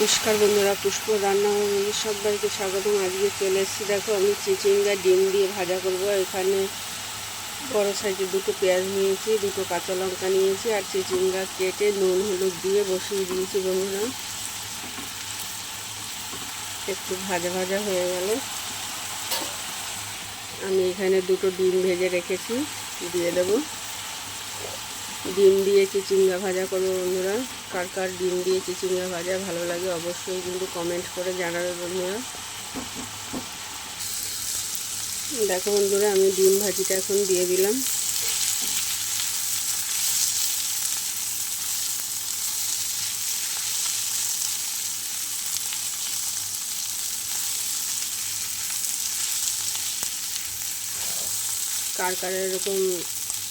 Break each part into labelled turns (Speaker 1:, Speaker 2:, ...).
Speaker 1: নমস্কার বন্ধুরা, পুষ্প রান্না সবাইকে স্বাগতম। আজকে চলে এসেছি, দেখো আমি চিচিঙ্গা ডিম দিয়ে ভাজা করব। এখানে বড় সাইজে দুটো পেঁয়াজ নিয়েছি, দুটো কাঁচা লঙ্কা নিয়েছি আর চিচিঙ্গা কেটে নুন, হলুদ দিয়ে বসিয়ে দিয়েছি বন্ধুরা। একটু ভাজা ভাজা হয়ে গেল। আমি এখানে দুটো ডিম ভেজে রেখেছি, দিয়ে দেবো। ডিম দিয়ে চিচিঙ্গা ভাজা করব বন্ধুরা। কার কার ডিম দিয়ে চিচিঙ্গা ভাজা ভালো লাগে অবশ্যই কিন্তু কমেন্ট করে জানাবে বন্ধুরা। দেখো বন্ধুরা, আমি ডিম ভাজিটা এখন দিয়ে দিলাম। কার কার এরকম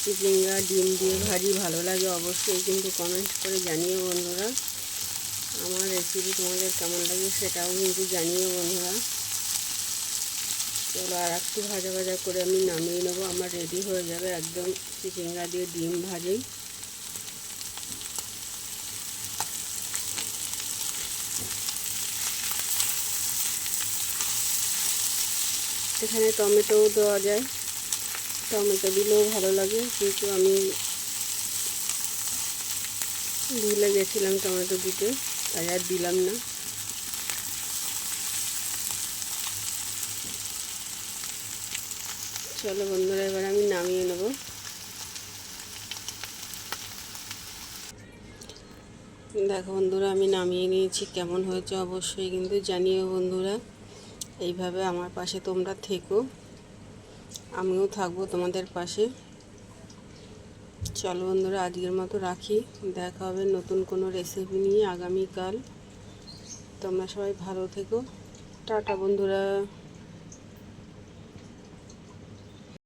Speaker 1: চিচিঙ্গা ডিম দিয়ে ভাজি, ভালো লাগে অবশ্যই, কিন্তু কমেন্ট করে জানিও বন্ধুরা। আমার রেসিপি তোমাদের কেমন লাগে সেটাও কিন্তু জানিও বন্ধুরা। চলো আর একটু ভাজা ভাজা করে আমি নামিয়ে নেব, আমার রেডি হয়ে যাবে একদম চিচিঙ্গা দিয়ে ডিম ভাজি। এখানে টমেটোও দেওয়া যায়। টমেটো দিলেও ভালো লাগে, কিন্তু আমি ভুলে গেছিলাম টমেটো দিতে, তাই আর দিলাম না। চলো বন্ধুরা, এবার আমি নামিয়ে নেব। দেখো বন্ধুরা, আমি নামিয়ে নিয়েছি, কেমন হয়েছে অবশ্যই কিন্তু জানিও বন্ধুরা। এইভাবে আমার পাশে তোমরা থেকো। আমিও থাকব তোমাদের পাশে। চলো বন্ধুরা, আজকের মতো রাখি। দেখা হবে নতুন কোনো রেসিপি নিয়ে আগামীকাল। তোমরা সবাই ভালো থেকো। টাটা বন্ধুরা।